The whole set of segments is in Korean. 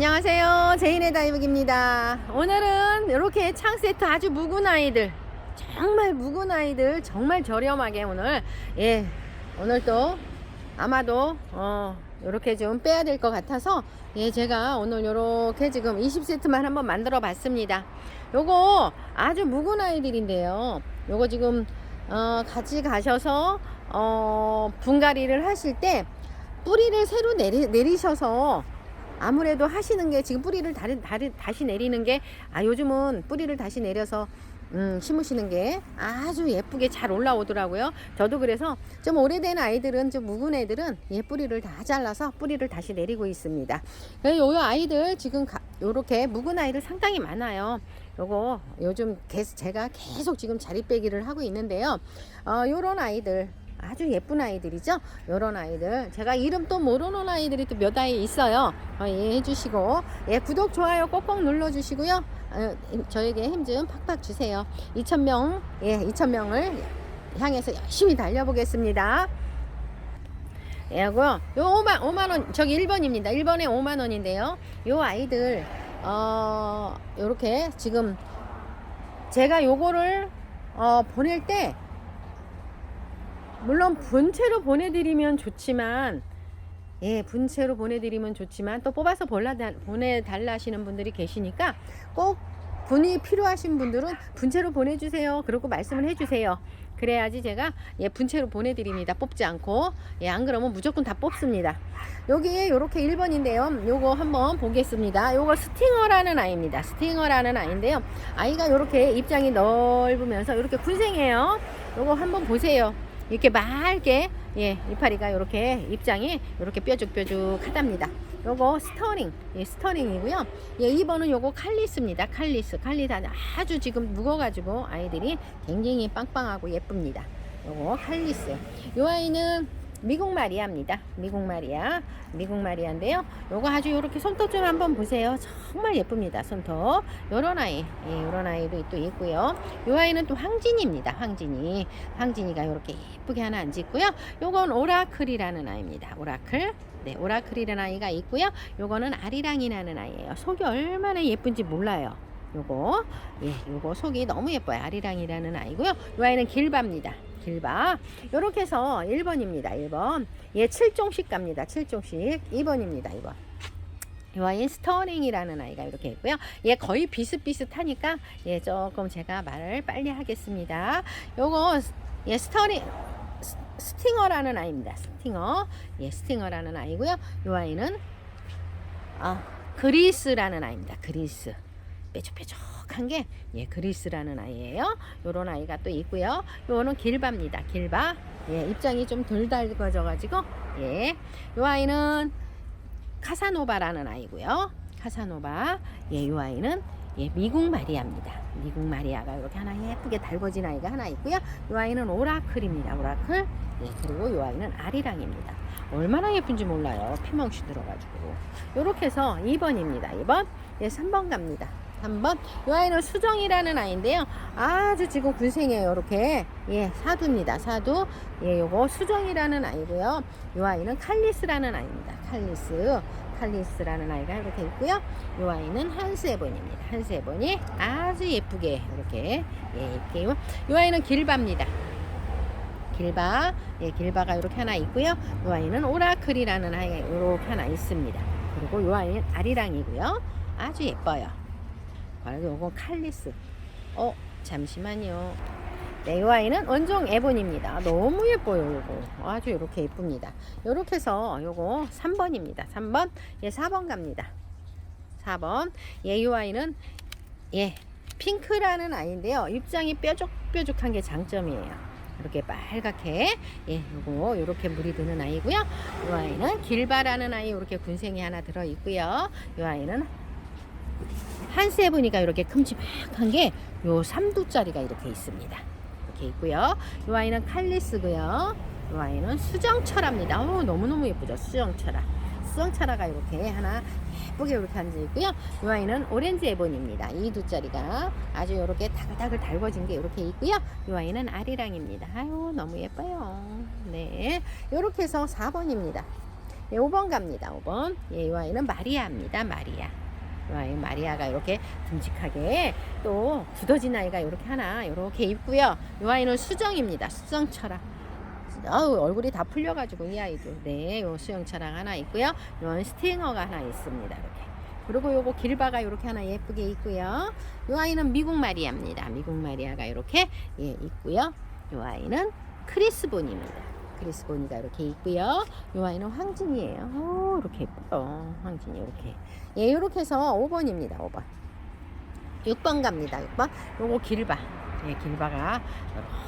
안녕하세요. 제인의 다이브입니다. 오늘은 이렇게 창 세트 아주 묵은 아이들, 정말 묵은 아이들, 정말 저렴하게 오늘, 예, 오늘 또 아마도, 어, 이렇게 좀 빼야 될 것 같아서, 예, 제가 오늘 이렇게 지금 20세트만 한번 만들어 봤습니다. 요거 아주 묵은 아이들인데요. 요거 지금, 어, 같이 가셔서, 어, 분갈이를 하실 때, 뿌리를 새로 내리, 내리셔서 아무래도 하시는 게 지금 뿌리를 다리, 다리, 다시 내리는 게 아, 요즘은 뿌리를 다시 내려서 음, 심으시는 게 아주 예쁘게 잘 올라오더라고요. 저도 그래서 좀 오래된 아이들은 좀 묵은 애들은 예 뿌리를 다 잘라서 뿌리를 다시 내리고 있습니다. 그래서 요 아이들 지금 가, 요렇게 묵은 아이들 상당히 많아요. 요거 요즘 계, 제가 계속 지금 자리 빼기를 하고 있는데요. 어, 요런 아이들 아주 예쁜 아이들이죠. 요런 아이들. 제가 이름 또 모르는 아이들이 또 몇 아이 있어요. 어, 예, 해주시고. 예, 구독, 좋아요 꼭꼭 눌러 주시고요. 어, 저에게 힘 좀 팍팍 주세요. 2,000명, 예, 2,000명을 향해서 열심히 달려보겠습니다. 예, 요거, 요 5만, 5만 원, 저기 1번입니다. 1번에 5만 원인데요. 요 아이들, 어, 요렇게 지금 제가 요거를, 어, 보낼 때 물론 분체로 보내드리면 좋지만 예 분체로 보내드리면 좋지만 또 뽑아서 보내달라 하시는 분들이 계시니까 꼭 분이 필요하신 분들은 분체로 보내주세요. 그러고 말씀을 해주세요. 그래야지 제가 예 분체로 보내드립니다. 뽑지 않고. 예 안 그러면 무조건 다 뽑습니다. 여기에 요렇게 1번인데요. 요거 한번 보겠습니다. 요거 스팅어라는 아이입니다. 스팅어라는 아이인데요. 아이가 요렇게 입장이 넓으면서 요렇게 군생해요. 요거 한번 보세요 이렇게 맑게 예 이파리가 이렇게 입장이 이렇게 뾰족뾰족하답니다. 요거 스터링 예 스터링이고요. 예 2번은 요거 칼리스입니다. 칼리스 칼리스 아주 지금 묵어가지고 아이들이 굉장히 빵빵하고 예쁩니다. 요거 칼리스 요 아이는 미국 마리아입니다. 미국 마리아, 미국 마리아인데요. 요거 아주 요렇게 손톱 좀 한번 보세요. 정말 예쁩니다. 손톱. 요런 아이, 예, 요런 아이도 또 있고요. 요 아이는 또 황진이입니다. 황진이, 황진이가 요렇게 예쁘게 하나 앉아 있고요. 요건 오라클이라는 아이입니다. 오라클. 네, 오라클이라는 아이가 있고요. 요거는 아리랑이라는 아이예요. 속이 얼마나 예쁜지 몰라요. 요거, 예, 요거 속이 너무 예뻐요. 아리랑이라는 아이고요. 요 아이는 길바입니다. 길바. 요렇게 해서 1번입니다. 1번. 예, 7종씩 갑니다. 7종씩. 2번입니다. 2번. 이 아이는 스터링이라는 아이가 이렇게 있고요. 얘 거의 비슷비슷하니까 예, 조금 제가 말을 빨리 하겠습니다. 요거 예, 스터링 스- 스팅어라는 아이입니다. 스팅어. 예, 스팅어라는 아이고요. 이 아이는 아, 그리스라는 아이입니다. 그리스. 뾰족뾰족한 게 예, 그리스라는 아이예요. 요런 아이가 또 있고요. 요거는 길바입니다. 길바. 예, 입장이 좀 덜 달궈져 가지고 예. 요 아이는 카사노바라는 아이고요. 카사노바. 예, 요 아이는 예, 미국 마리아입니다. 미국 마리아가 이렇게 하나 예쁘게 달궈진 아이가 하나 있고요. 요 아이는 오라클입니다. 오라클. 예, 그리고 요 아이는 아리랑입니다. 얼마나 예쁜지 몰라요. 피망치 들어가지고. 요렇게 해서 2번입니다. 2번. 예, 3번 갑니다. 3번. 요 아이는 수정이라는 아이인데요. 아주 지금 군생이에요. 이렇게. 예, 사두입니다. 사두. 예, 요거 수정이라는 아이고요. 요 아이는 칼리스라는 아이입니다. 칼리스. 칼리스라는 아이가 이렇게 있고요. 요 아이는 한스에본입니다. 한스에본이 아주 예쁘게 이렇게 예, 요, 요 아이는 길바입니다. 길바, 예, 길바가 이렇게 하나 있고요. 요 아이는 오라클이라는 아이가 이렇게 하나 있습니다. 그리고 요 아이는 아리랑이고요. 아주 예뻐요. 그리고 요거 칼리스. 어, 잠시만요. 네, 요 아이는 원종 에본입니다. 너무 예뻐요, 요거. 아주 이렇게 예쁩니다. 요렇게 해서 요거 3번입니다. 3번. 예, 4번 갑니다. 4번. 예, 요 아이는 예, 핑크라는 아이인데요. 입장이 뾰족뾰족한 게 장점이에요. 이렇게 빨갛게 예, 요거 요렇게 물이 드는 아이고요. 요 아이는 길바라는 아이 이렇게 군생이 하나 들어 있고요. 요 아이는 한세븐이가 이렇게 큼지막한 게 요 3두짜리가 이렇게 있습니다. 이렇게 있고요. 요 아이는 칼리스고요. 요 아이는 수정철합니다. 어, 너무너무 예쁘죠. 수정철아. 수정철아가 이렇게 하나 예쁘게 이렇게 앉아 있고요. 요 아이는 오렌지 에본입니다. 2두짜리가 아주 이렇게 다글다글 달궈진 게 이렇게 있고요. 요 아이는 아리랑입니다. 아유, 너무 예뻐요. 네. 요렇게 해서 4번입니다. 예, 5번 갑니다. 5번. 예, 이 아이는 마리아입니다. 마리아. 마리아가 이렇게 듬직하게 또 굳어진 아이가 이렇게 하나 이렇게 있고요. 이 아이는 수정입니다. 수정 철학. 아우 얼굴이 다 풀려가지고 이 아이도 네, 요 수영 철학 하나 있고요. 요 스팅어가 하나 있습니다. 이렇게. 그리고 요거 길바가 이렇게 하나 예쁘게 있고요. 요 아이는 미국 마리아입니다. 미국 마리아가 이렇게 예, 있고요. 요 아이는 크리스본입니다. 크리스보니가 이렇게 있고요. 이 아이는 황진이에요. 오, 이렇게 예뻐요. 황진이 이렇게. 예, 이렇게 해서 5번입니다. 5번. 6번 갑니다. 6번. 요거 길바. 예, 길바가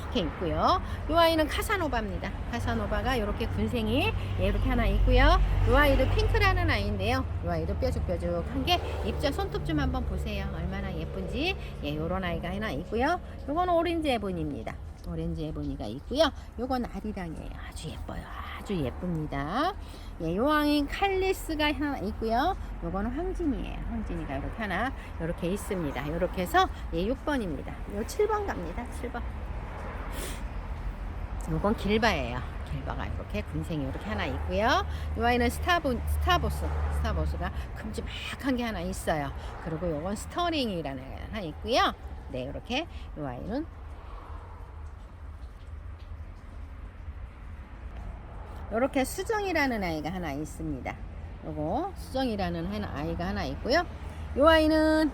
이렇게 있고요. 이 아이는 카사노바입니다. 카사노바가 이렇게 군생이 예, 이렇게 하나 있고요. 이 아이도 핑크라는 아이인데요. 이 아이도 뾰족뾰족한 게 입자 손톱 좀 한번 보세요. 얼마나 예쁜지. 예, 요런 아이가 하나 있고요. 요거는 오렌지 에본입니다. 오렌지 에보니가 있고요. 요건 아리랑이에요. 아주 예뻐요. 아주 예쁩니다. 예, 요왕인 칼리스가 하나 있고요. 요거는 황진이에요. 황진이가 이렇게 하나 이렇게 있습니다. 이렇게 해서 예, 6번입니다. 요 7번 갑니다. 7번. 요건 길바예요. 길바가 이렇게 군생이 이렇게 하나 있고요. 이 아이는 스타보, 스타보스, 스타보스가 큼지막한 게 하나 있어요. 그리고 요건 스터링이라는 애가 하나 있고요. 네, 이렇게 이 아이는 이렇게 수정이라는 아이가 하나 있습니다. 요거 수정이라는 아이가 하나 있고요. 요 아이는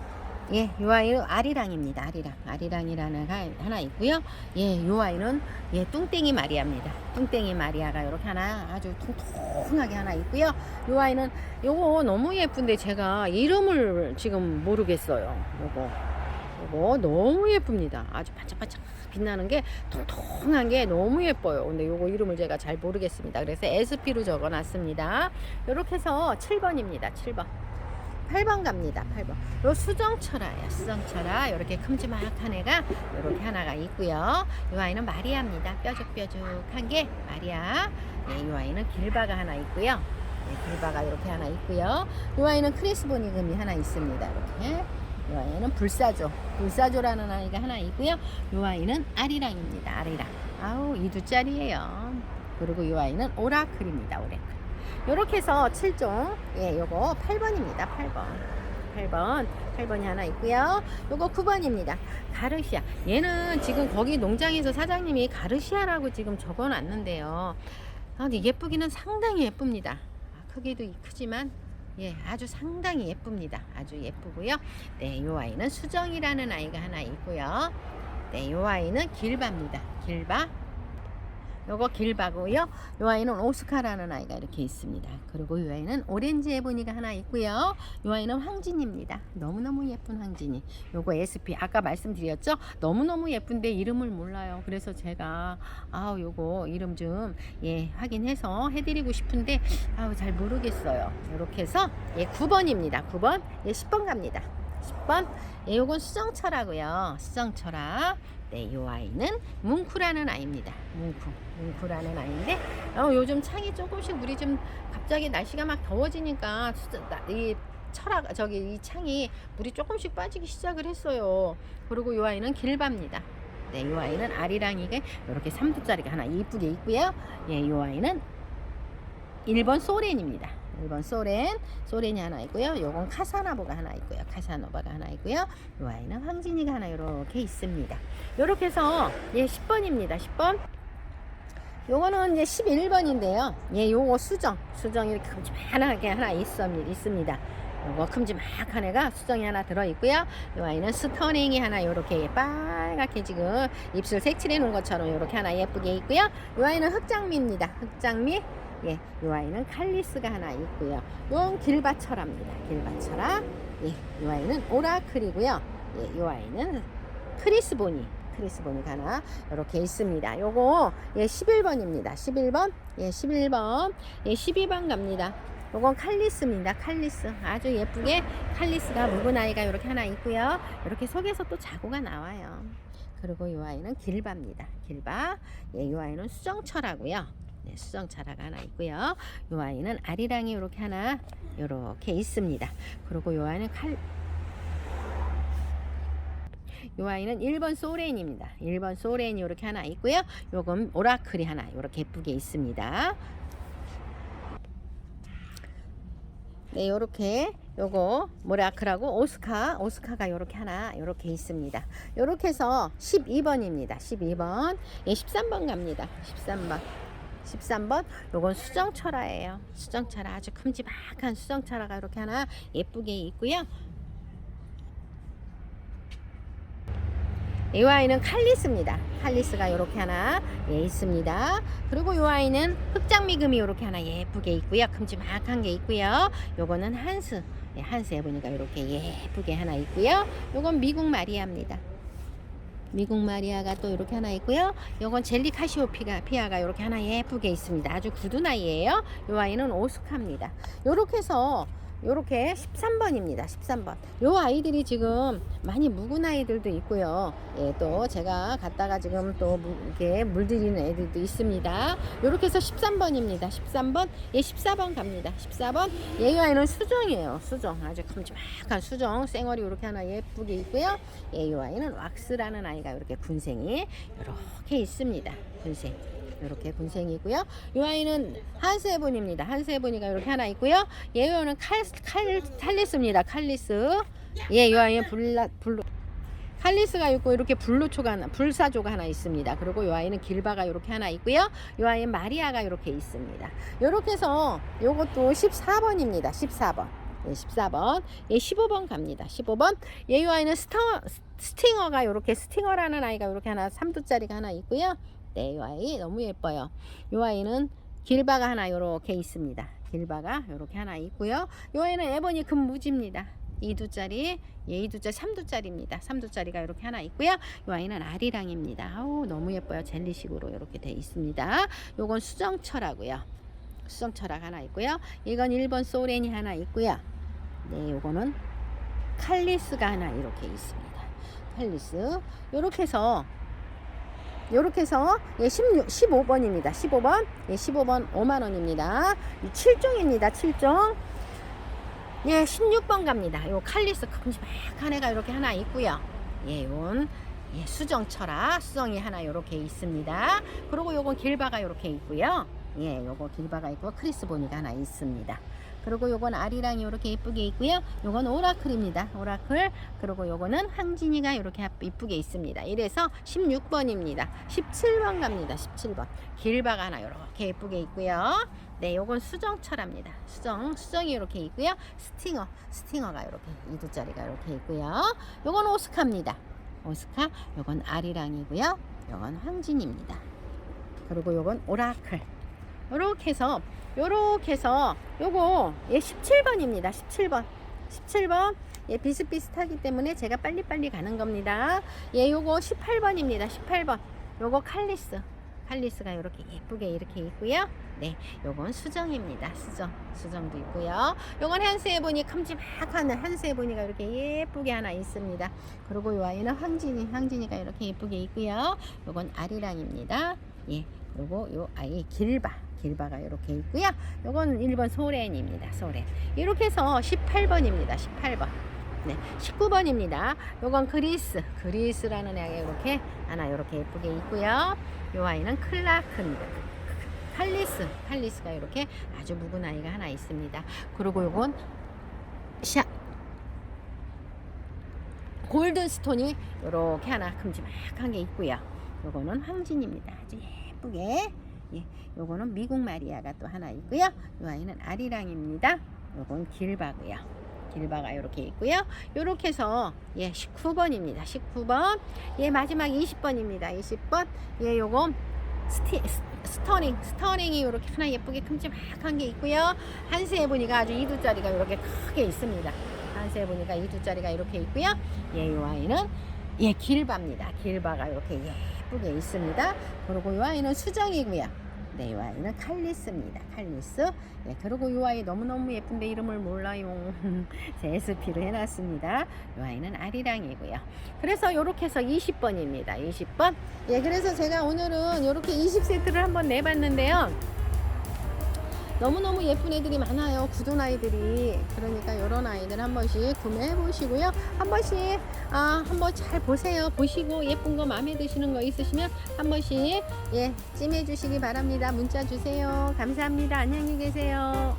예, 요 아이는 아리랑입니다. 아리랑. 아리랑이라는 하나 있고요. 예, 요 아이는 예, 뚱땡이 마리아입니다. 뚱땡이 마리아가 이렇게 하나 아주 통통하게 하나 있고요. 요 아이는 요거 너무 예쁜데 제가 이름을 지금 모르겠어요. 요거. 요거 너무 예쁩니다. 아주 반짝반짝 빛나는 게 통통한 게 너무 예뻐요. 근데 요거 이름을 제가 잘 모르겠습니다. 그래서 SP로 적어 놨습니다. 요렇게 해서 7번입니다. 7번. 8번 갑니다. 8번. 요 수정철아예요. 수정철아. 요렇게 큼지막한 애가 요렇게 하나가 있고요. 요 아이는 마리아입니다. 뾰족뾰족한 게 마리아. 예, 요 아이는 길바가 하나 있고요. 예, 길바가 이렇게 하나 있고요. 요 아이는 크리스보니금이 하나 있습니다. 이렇게. 요 아이는 불사조. 불사조라는 아이가 하나 있고요. 요 아이는 아리랑입니다. 아리랑. 아우, 이두 짤이에요. 그리고 요 아이는 오라클입니다. 오라클. 요렇게 해서 7종. 예, 요거 8번입니다. 8번. 8번. 8번이 하나 있고요. 요거 9번입니다. 가르시아. 얘는 지금 거기 농장에서 사장님이 가르시아라고 지금 적어 놨는데요. 아, 근데 예쁘기는 상당히 예쁩니다. 아, 크기도 크지만 예, 아주 상당히 예쁩니다. 아주 예쁘고요. 네, 요 아이는 수정이라는 아이가 하나 있고요. 네, 요 아이는 길바입니다. 길바. 요거 길바고요. 요 아이는 오스카라는 아이가 이렇게 있습니다. 그리고 요 아이는 오렌지 에보니가 하나 있고요. 요 아이는 황진입니다. 너무너무 예쁜 황진이. 요거 SP 아까 말씀드렸죠? 너무너무 예쁜데 이름을 몰라요. 그래서 제가 아우 요거 이름 좀 예, 확인해서 해 드리고 싶은데 아우 잘 모르겠어요. 이렇게 해서 예, 9번입니다. 9번. 예, 10번 갑니다. 10번. 예, 요건 수정철하고요. 수정철아. 네, 요 아이는 뭉쿠라는 아이입니다. 뭉쿠. 뭉쿠라는 아이인데 어, 요즘 창이 조금씩 물이 좀 갑자기 날씨가 막 더워지니까 이 철학 저기 이 창이 물이 조금씩 빠지기 시작을 했어요. 그리고 요 아이는 길바입니다. 네, 요 아이는 아리랑이가 이렇게 3두짜리가 하나 이쁘게 있고요. 예, 요 아이는 1번 소렌입니다. 1번 소렌, 소렌이 하나 있고요. 요건 카사나보가 하나 있고요. 카사노바가 하나 있고요. 요 아이는 황진이가 하나 이렇게 있습니다. 요렇게 해서 예, 10번입니다. 10번. 요거는 이제 11번인데요. 예, 요거 수정. 수정이 이렇게 큼지막하게 하나 있습니다. 요거 큼지막한 애가 수정이 하나 들어있고요. 요 아이는 스터닝이 하나 요렇게 빨갛게 지금 입술 색칠해 놓은 것처럼 요렇게 하나 예쁘게 있고요. 요 아이는 흑장미입니다. 흑장미. 예, 요 아이는 칼리스가 하나 있고요. 요건 길바철합니다. 길바철아. 예, 요 아이는 오라클이고요. 예, 요 아이는 크리스보니. 크리스보니가 하나 이렇게 있습니다. 요거 예 11번입니다. 11번. 예 11번. 예 12번 갑니다. 요건 칼리스입니다. 칼리스. 아주 예쁘게 칼리스가 묵은 아이가 이렇게 하나 있고요. 이렇게 속에서 또 자구가 나와요. 그리고 이 아이는 길바입니다. 길바. 예, 이 아이는 수정철하고요. 네, 수정철화가 하나 있고요. 이 아이는 아리랑이 이렇게 하나 이렇게 있습니다. 그리고 이 아이는 칼 요 아이는 1번 소렌입니다. 1번 소렌이 이렇게 하나 있고요. 요건 오라클이 하나 이렇게 예쁘게 있습니다. 네, 요렇게 요거 모라크라고 오스카 오스카가 요렇게 하나 요렇게 있습니다. 요렇게 해서 12번입니다. 12번. 예, 13번 갑니다. 13번. 13번 요건 수정철화예요. 수정철화 아주 큼지막한 수정철화가 이렇게 하나 예쁘게 있고요. 이 아이는 칼리스입니다. 칼리스가 이렇게 하나 예, 있습니다. 그리고 이 아이는 흑장미금이 이렇게 하나 예쁘게 있고요. 큼지막한 게 있고요. 요거는 한스. 예, 한스 해보니까 이렇게 예쁘게 하나 있고요. 요건 미국 마리아입니다. 미국 마리아가 또 이렇게 하나 있고요. 요건 젤리 카시오피가 피아가 이렇게 하나 예쁘게 있습니다. 아주 굳은 아이예요. 요 아이는 오스카입니다. 요렇게 해서 요렇게 13번입니다. 13번. 요 아이들이 지금 많이 묵은 아이들도 있고요. 예, 또 제가 갖다가 지금 또 무- 이렇게 물들이는 애들도 있습니다. 요렇게 해서 13번입니다. 13번. 예, 14번 갑니다. 14번. 예, 이 아이는 수정이에요. 수정. 아주 큼지막한 수정. 쌩얼이 이렇게 하나 예쁘게 있고요. 예, 이 아이는 왁스라는 아이가 이렇게 군생이 이렇게 있습니다. 군생. 이렇게 군생이고요. 이 아이는 한세븐입니다. 한세븐이가 이렇게 하나 있고요. 얘는 칼, 칼, 칼리스입니다. 칼리스. 예, 이 아이는 블라, 블루. 칼리스가 있고 이렇게 블루초가 하나, 불사조가 하나 있습니다. 그리고 이 아이는 길바가 이렇게 하나 있고요. 이 아이는 마리아가 이렇게 있습니다. 이렇게 해서 요것도 14번입니다. 14번. 예, 14번. 예, 15번 갑니다. 15번. 예, 이 아이는 스터, 스팅어가 이렇게 스팅어라는 아이가 이렇게 하나 3두짜리가 하나 있고요. 네, 이 아이 너무 예뻐요. 이 아이는 길바가 하나 이렇게 있습니다. 길바가 이렇게 하나 있고요. 이 아이는 에버니 금무지입니다. 2두짜리, 예, 2두짜리, 3두짜리입니다. 3두짜리가 이렇게 하나 있고요. 이 아이는 아리랑입니다. 아우, 너무 예뻐요. 젤리식으로 이렇게 돼 있습니다. 요건 수정철하고요. 수정철학 하나 있고요. 이건 1번 소렌이 하나 있고요. 네, 요거는 칼리스가 하나 이렇게 있습니다. 칼리스. 요렇게 해서 요렇게 해서 예, 16, 15번입니다. 15번. 예, 15번 5만 원입니다. 7종입니다. 7종. 예, 16번 갑니다. 요 칼리스 큼지막한 애가 이렇게 하나 있고요. 예, 요건 예, 수정 철학 수정이 하나 이렇게 있습니다. 그리고 요건 길바가 이렇게 있고요. 예, 요거 길바가 있고 크리스 보니가 하나 있습니다. 그리고 요건 아리랑이 이렇게 예쁘게 있고요. 요건 오라클입니다. 오라클. 그리고 요거는 항진이가 이렇게 이쁘게 있습니다. 이래서 16번입니다. 17번 갑니다. 17번. 길바가 하나 이렇게 예쁘게 있고요. 네, 요건 수정철합니다. 수정, 수정이 이렇게 있고요. 스팅어, 스팅어가 이렇게 이두짜리가 이렇게 있고요. 요건 오스카입니다. 오스카, 요건 아리랑이고요. 요건 황진입니다. 그리고 요건 오라클. 요렇게 해서 요렇게 해서 요거 예 17번입니다. 17번. 17번. 예 비슷비슷하기 때문에 제가 빨리빨리 가는 겁니다. 예 요거 18번입니다. 18번. 요거 칼리스. 칼리스가 이렇게 예쁘게 이렇게 있고요. 네, 요건 수정입니다. 수정, 수정도 있고요. 요건 한스에 보니 큼지막한 한스에 보니가 이렇게 예쁘게 하나 있습니다. 그리고 요 아이는 황진이, 황진이가 이렇게 예쁘게 있고요. 요건 아리랑입니다. 예, 그리고 요 아이 길바, 길바가 이렇게 있고요. 요건 1번 소렌입니다. 소렌. 이렇게 해서 18번입니다. 18번. 네, 19번입니다. 요건 그리스, 그리스라는 애가 이렇게 하나 이렇게 예쁘게 있고요. 요 아이는 클라크입니다. 칼리스, 칼리스가 이렇게 아주 묵은 아이가 하나 있습니다. 그리고 요건 샤 골든 스톤이 이렇게 하나 큼지막한 게 있고요. 요거는 황진입니다. 아주 예쁘게. 예, 요거는 미국 마리아가 또 하나 있고요. 요 아이는 아리랑입니다. 요건 길바고요. 길바가 이렇게 있고요. 요렇게 해서 예, 19번입니다. 19번. 예, 마지막 20번입니다. 20번. 예, 요거 스티, 스- 스터링, 스터링이 이렇게 하나 예쁘게 큼지막한 게 있고요. 한스에 보니까 아주 이두짜리가 이렇게 크게 있습니다. 한스에 보니까 이두짜리가 이렇게 있고요. 예, 이 아이는 예, 길바입니다. 길바가 이렇게 예 쁘게 있습니다. 그리고 이 아이는 수정이고요. 네, 이 아이는 칼리스입니다. 칼리스. 예, 그리고 이 아이 너무너무 예쁜데 이름을 몰라요. 제 SP를 해놨습니다. 이 아이는 아리랑이고요. 그래서 이렇게 해서 20번입니다. 20번. 예, 그래서 제가 오늘은 이렇게 20세트를 한번 내봤는데요. 너무너무 예쁜 애들이 많아요. 굳은 아이들이. 그러니까 이런 아이들 한 번씩 구매해 보시고요. 한 번씩, 아, 한번 잘 보세요. 보시고 예쁜 거 마음에 드시는 거 있으시면 한 번씩, 예, 찜해 주시기 바랍니다. 문자 주세요. 감사합니다. 안녕히 계세요.